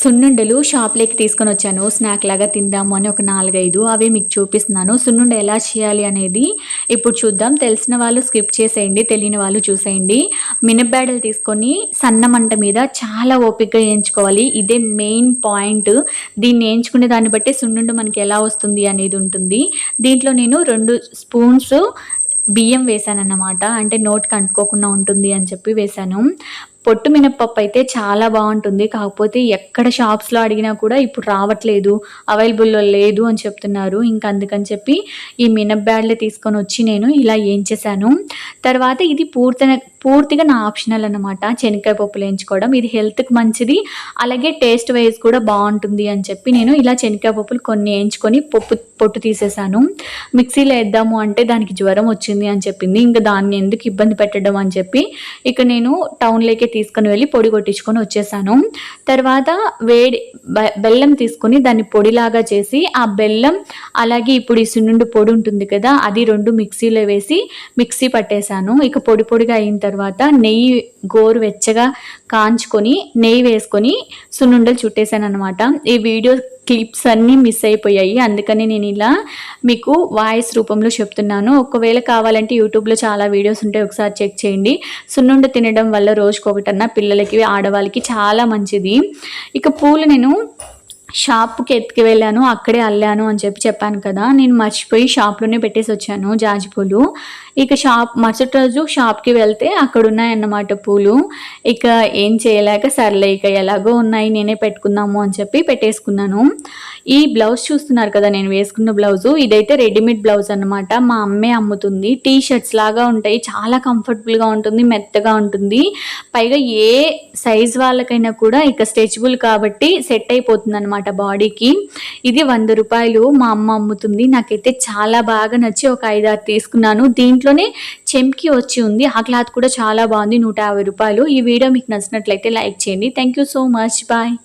సున్నుండలు షాప్లోకి తీసుకొని వచ్చాను. స్నాక్ లాగా తిందాము అని ఒక నాలుగైదు అవి మీకు చూపిస్తున్నాను. సున్నుండ ఎలా చేయాలి అనేది ఇప్పుడు చూద్దాం. తెలిసిన వాళ్ళు స్కిప్ చేసేయండి తెలియని వాళ్ళు చూసేయండి. మినపబేడలు తీసుకొని సన్న మంట మీద చాలా ఓపికగా వేయించుకోవాలి. ఇదే మెయిన్ పాయింట్. దీన్ని వేయించుకునే దాన్ని బట్టి సున్నుండ మనకి ఎలా వస్తుంది అనేది ఉంటుంది. దీంట్లో నేను రెండు స్పూన్స్ బియ్యం వేసాను అన్నమాట అంటే నోట్కి అంటుకోకుండా ఉంటుంది అని చెప్పి వేశాను పొట్టు మినప్పప్పు అయితే చాలా బాగుంటుంది. కాకపోతే ఎక్కడ షాప్స్లో అడిగినా కూడా ఇప్పుడు రావట్లేదు. అవైలబుల్లో లేదు అని చెప్తున్నారు. ఇంకా అందుకని చెప్పి ఈ మినప్బ్యాడ్లే తీసుకొని వచ్చి నేను ఇలా ఏం చేశాను. తర్వాత ఇది పూర్తి పూర్తిగా నా ఆప్షనల్ అనమాట శనక్కాయ పప్పులు వేయించుకోవడం ఇది హెల్త్కి మంచిది. అలాగే టేస్ట్ వైజ్ కూడా బాగుంటుంది అని చెప్పి నేను ఇలా శనక్కాయ పప్పులు కొన్ని వేయించుకొని పప్పు పొట్టు తీసేసాను. మిక్సీలో వేద్దాము అంటే దానికి జ్వరం వచ్చింది అని చెప్పింది. ఇంకా దాన్ని ఎందుకు ఇబ్బంది పెట్టడం అని చెప్పి ఇక నేను టౌన్లోకి తీసుకొని వెళ్ళి పొడి కొట్టించుకొని వచ్చేసాను. తర్వాత వేడి బెల్లం తీసుకొని దాన్ని పొడిలాగా చేసి ఆ బెల్లం అలాగే ఇప్పుడు ఈ సున్నుండు పొడి ఉంటుంది కదా అది రెండు మిక్సీలో వేసి మిక్సీ పట్టేశాను ఇక పొడి పొడిగా అయిన తర్వాత నెయ్యి గోరు వెచ్చగా కాంచుకొని నెయ్యి వేసుకొని సున్నుండలు చుట్టేశాను అనమాట ఈ వీడియో క్లిప్స్ అన్నీ మిస్ అయిపోయాయి. అందుకని నేను ఇలా మీకు వాయిస్ రూపంలో చెప్తున్నాను. ఒకవేళ కావాలంటే యూట్యూబ్లో చాలా వీడియోస్ ఉంటాయి. ఒకసారి చెక్ చేయండి. సున్నుండ తినడం వల్ల రోజుకొకటన్నా పిల్లలకి ఆడవాళ్ళకి చాలా మంచిది. ఇక పూలు నేను షాప్కి ఎత్తుకు వెళ్ళాను అక్కడే అల్లాను అని చెప్పి చెప్పాను కదా. నేను మర్చిపోయి షాప్లోనే పెట్టేసి వచ్చాను జాజి పూలు ఇక షాప్ మరుసటి రోజు షాప్కి వెళ్తే అక్కడ ఉన్నాయన్నమాట పూలు. ఇక ఏం చేయలేక సర్లే ఇక ఎలాగో ఉన్నాయి నేనే పెట్టుకుందాము అని చెప్పి పెట్టేసుకున్నాను. ఈ బ్లౌజ్ చూస్తున్నారు కదా నేను వేసుకున్న బ్లౌజు. ఇదైతే రెడీమేడ్ బ్లౌజ్ అనమాట మా అమ్మే అమ్ముతుంది. టీ షర్ట్స్ లాగా ఉంటాయి. చాలా కంఫర్టబుల్గా ఉంటుంది మెత్తగా ఉంటుంది. పైగా ఏ సైజ్ వాళ్ళకైనా కూడా ఇక స్ట్రెచబుల్ కాబట్టి సెట్ అయిపోతుంది అనమాట బాడీకి. ఇది వంద రూపాయలు మా అమ్మ అమ్ముతుంది. నాకైతే చాలా బాగా నచ్చి ఒక ఐదారు తీసుకున్నాను. దీంట్లోనే చెంకి వచ్చి ఉంది. ఆ క్లాత్ కూడా చాలా బాగుంది. నూట యాభై రూపాయలు. ఈ వీడియో మీకు నచ్చినట్లయితే లైక్ చేయండి. Thank you so much bye